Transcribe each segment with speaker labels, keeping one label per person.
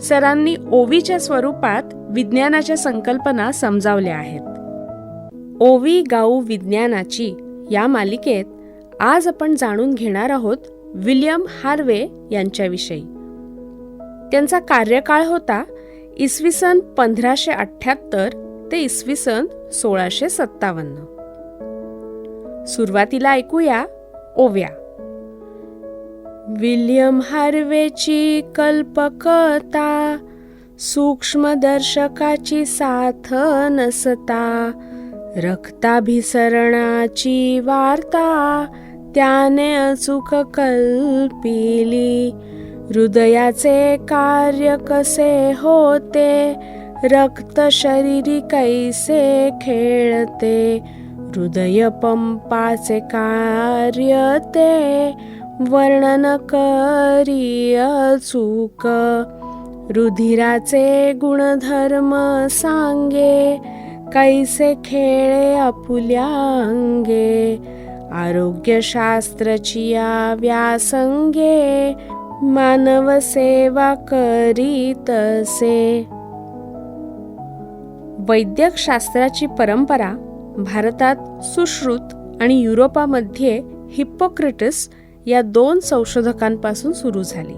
Speaker 1: सरांनी ओवीच्या स्वरूपात विज्ञानाच्या संकल्पना समजावल्या आहेत. ओवी गाऊ विज्ञानाची या मालिकेत आज आपण जाणून घेणार आहोत विलियम हार्वे यांच्याविषयी. त्यांचा कार्यकाळ होता इसवी सन पंधराशे अठ्ठ्याहत्तर ते इसवी सन सोळाशे सत्तावन्न. सुरुवातीला ऐकूया ओव्या. विल्यम हार्वेची कल्पकता सूक्ष्मदर्शकाची साथ नसता रक्ताभिसरणाची वार्ता त्याने अचूक कल्पिली. हृदयाचे कार्य कसे होते रक्त शरीरी कैसे खेळते हृदय पंपाचे कार्य ते वर्णन करी अचूक रुधिराचे गुणधर्म सांगे कैसे खेळे अपुल्या अंगे आरोग्यशास्त्रची या व्यासंगे मानव सेवा करीतसे वैद्यकशास्त्राची परंपरा भारतात सुश्रुत आणि युरोपामध्ये हिप्पोक्रेटस या दोन संशोधकांपासून सुरू झाली.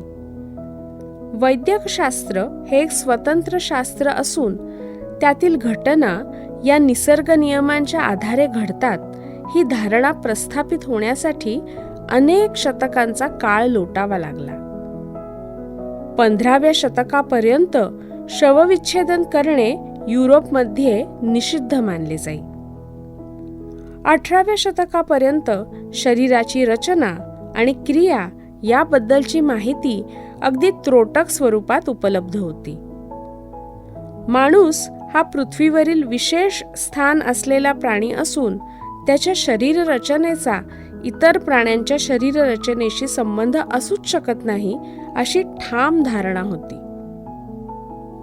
Speaker 1: वैद्यकशास्त्र हे एक स्वतंत्र शास्त्र असून त्यातील घटना या निसर्ग नियमांच्या आधारे घडतात ही धारणा प्रस्थापित होण्यासाठी अनेक शतकांचा काळ लोटावा लागला. पंधराव्या शतकापर्यंत शवविच्छेदन करणे युरोपमध्ये निषिद्ध मानले जाई. अठराव्या शतकापर्यंत शरीराची रचना आणि क्रिया याबद्दलची माहिती अगदी त्रोटक स्वरूपात उपलब्ध होती. माणूस हा पृथ्वीवरील विशेष स्थान असलेला प्राणी असून त्याच्या शरीर रचनेचा इतर प्राण्यांच्या शरीर रचनेशी संबंध असूच शकत नाही अशी ठाम धारणा होती.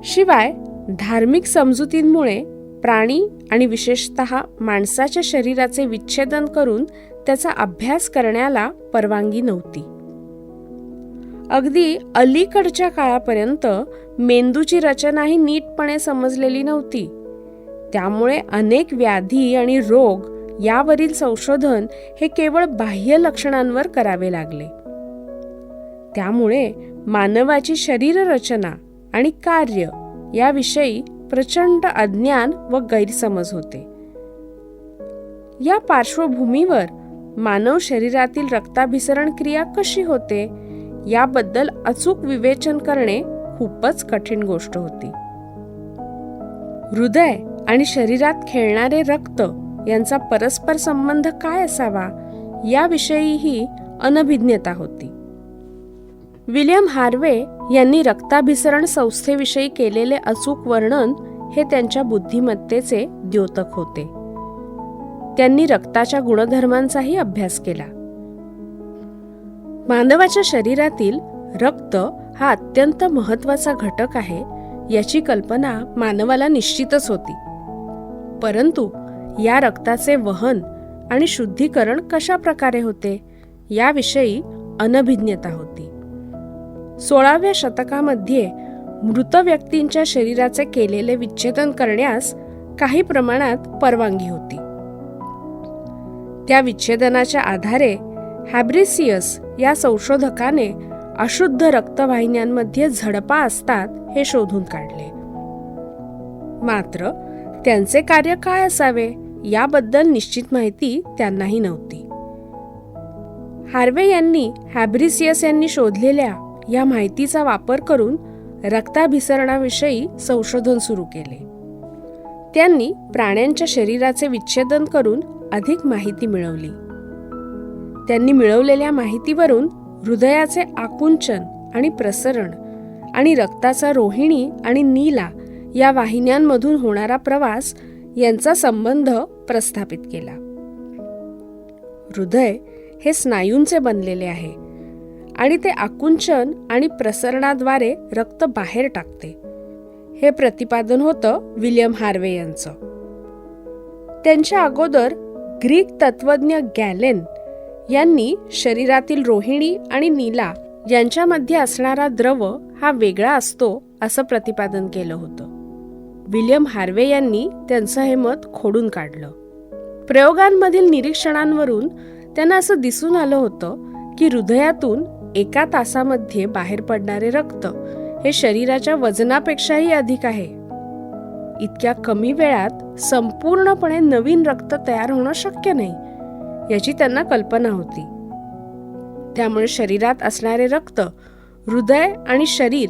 Speaker 1: शिवाय धार्मिक समजुतींमुळे प्राणी आणि विशेषत माणसाच्या शरीराचे विच्छेदन करून त्याचा अभ्यास करण्याला परवानगी नव्हती. अगदी अलीकडच्या काळापर्यंत मेंदूची रचनाही नीटपणे समजलेली नव्हती. त्यामुळे अनेक व्याधी आणि रोग यावरील संशोधन हे केवळ बाह्य लक्षणांवर करावे लागले. त्यामुळे मानवाची शरीर रचना आणि कार्य याविषयी प्रचंड अज्ञान व गैरसमज होते. या पार्श्वभूमीवर मानव शरीरातील रक्ताभिसरण क्रिया कशी होते याबद्दल अचूक विवेचन करणे खूपच कठीण गोष्ट होती. हृदय आणि शरीरात खेळणारे रक्त यांचा परस्पर संबंध काय असावा याविषयीही अनभिज्ञता होती. विलियम हार्वे यांनी रक्ताभिसरण संस्थेविषयी केलेले अचूक वर्णन हे त्यांच्या बुद्धिमत्तेचे द्योतक होते. त्यांनी रक्ताच्या गुणधर्मांचाही अभ्यास केला. मानवाच्या शरीरातील रक्त हा अत्यंत महत्त्वाचा घटक आहे याची कल्पना मानवाला निश्चितच होती. परंतु या रक्ताचे वहन आणि शुद्धीकरण कशा प्रकारे होते याविषयी अनभिज्ञता होती. सोळाव्या शतकामध्ये मृत व्यक्तींच्या शरीराचे केलेले विच्छेदन करण्यास काही प्रमाणात परवानगी होती. त्या विच्छेदनाच्या आधारे हॅब्रिसियस या संशोधकाने अशुद्ध रक्तवाहिन्यांमध्ये झडपा असतात हे शोधून काढले. मात्र त्यांचे कार्य काय असावे याबद्दल निश्चित माहिती त्यांनाही नव्हती. हार्वे यांनी हॅब्रिसियस यांनी शोधलेल्या या माहितीचा वापर करून रक्ताभिसरणाविषयी संशोधन सुरू केले. त्यांनी प्राण्यांच्या शरीराचे विच्छेदन करून अधिक माहिती मिळवली. त्यांनी मिळवलेल्या माहितीवरून हृदयाचे आकुंचन आणि प्रसरण आणि रक्ताचा रोहिणी आणि नीला या वाहिन्यांमधून होणारा प्रवास यांचा संबंध प्रस्थापित केला. हृदय हे स्नायूंचे बनलेले आहे. आणि ते आकुंचन आणि प्रसरणाद्वारे रक्त बाहेर टाकते. हे प्रतिपादन होतं विलियम हार्वे यांचं. त्यांच्या अगोदर ग्रीक तत्वज्ञ गॅलेन यांनी शरीरातील रोहिणी आणि नीला यांच्यामध्ये असणारा द्रव हा वेगळा असतो असं प्रतिपादन केलं होतं. विल्यम हार्वे यांनी त्यांचं हे मत खोडून काढलं. प्रयोगांमधील निरीक्षणांवरून त्यांना असं दिसून आलं होतं की हृदयातून एका तासामध्ये बाहेर पडणारे रक्त हे शरीराच्या वजनापेक्षाही अधिक आहे. इतक्या कमी वेळात संपूर्णपणे नवीन रक्त तयार होणं शक्य नाही याची त्यांना कल्पना होती. त्यामुळे शरीरात असणारे रक्त हृदय आणि शरीर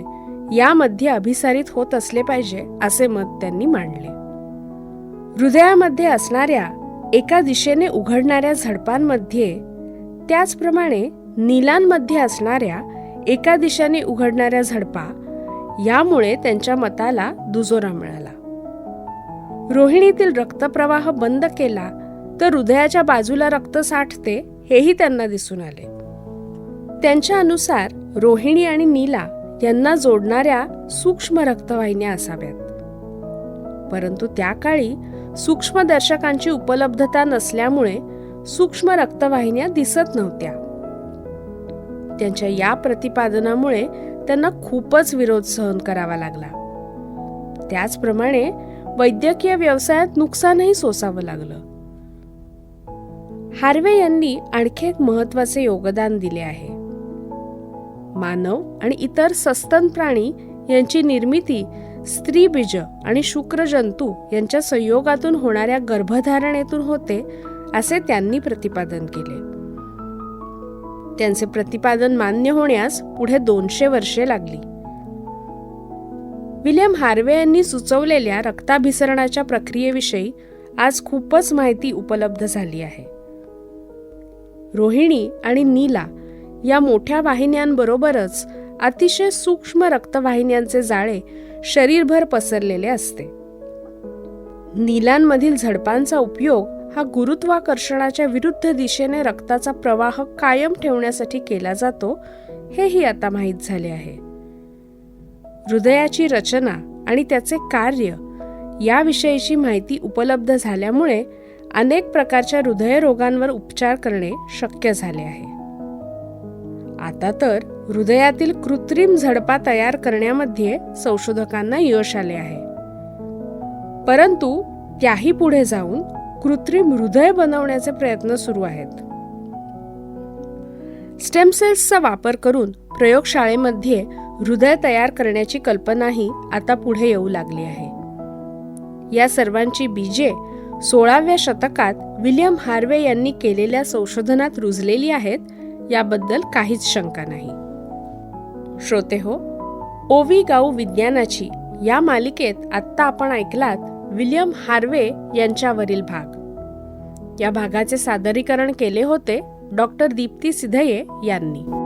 Speaker 1: यामध्ये अभिसारित होत असले पाहिजे असे मत त्यांनी मांडले. हृदयामध्ये असणाऱ्या एका दिशेने उघडणाऱ्या झडपांमध्ये त्याचप्रमाणे नीलांमध्ये असणाऱ्या एका दिशेने उघडणाऱ्या झडपा यामुळे त्यांच्या मताला दुजोरा मिळाला. रोहिणीतील रक्तप्रवाह बंद केला तर हृदयाच्या बाजूला रक्त साठते हेही त्यांना दिसून आले. त्यांच्या अनुसार रोहिणी आणि नीला यांना जोडणाऱ्या सूक्ष्म रक्तवाहिन्या असाव्यात. परंतु त्या काळी सूक्ष्मदर्शकांची उपलब्धता नसल्यामुळे सूक्ष्म रक्तवाहिन्या दिसत नव्हत्या. त्यांच्या या प्रतिपादनामुळे त्यांना खूपच विरोध सहन करावा लागला. त्याचप्रमाणे वैद्यकीय व्यवसायात नुकसानही सोसावं लागलं. हार्वे यांनी आणखी एक महत्त्वाचे योगदान दिले आहे. मानव आणि इतर सस्तन प्राणी यांची निर्मिती स्त्रीबीज आणि शुक्रजंतू यांच्या संयोगातून होणाऱ्या गर्भधारणेतून होते असे त्यांनी प्रतिपादन केले. त्यांचे प्रतिपादन मान्य होण्यास पुढे दोनशे वर्षे लागली. विल्यम हार्वे यांनी सुचवलेल्या रक्ताभिसरणाच्या प्रक्रियेविषयी आज खूपच माहिती उपलब्ध झाली आहे. रोहिणी आणि नीला या मोठ्या वाहिन्यांबरोबरच अतिशय सूक्ष्म रक्तवाहिन्यांचे जाळे शरीरभर पसरलेले असते. नीलांमधील झडपांचा उपयोग हा गुरुत्वाकर्षणाच्या विरुद्ध दिशेने रक्ताचा प्रवाह कायम ठेवण्यासाठी केला जातो हेही आता माहीत झाले आहे. हृदयाची रचना आणि त्याचे कार्य याविषयीची माहिती उपलब्ध झाल्यामुळे अनेक प्रकारच्या हृदयरोगांवर उपचार करणे शक्य झाले आहे. आता तर हृदयातील कृत्रिम झडपा तयार करण्यामध्ये संशोधकांना यश आले आहे. परंतु त्याही पुढे जाऊन कृत्रिम हृदय बनवण्याचे प्रयत्न सुरू आहेत. स्टेम सेल्सचा वापर करून प्रयोगशाळेमध्ये हृदय तयार करण्याची कल्पनाही आता पुढे येऊ लागली आहे. या सर्वांची बीजे सोळाव्या शतकात विल्यम हार्वे यांनी केलेल्या संशोधनात रुजलेली आहेत याबद्दल काहीच शंका नाही. श्रोते हो ओवी गाऊ विज्ञानाची या मालिकेत आत्ता आपण ऐकलात विल्यम हार्वे यांच्यावरील भाग. या भागाचे सादरीकरण केले होते डॉक्टर दीप्ती सिधये यांनी.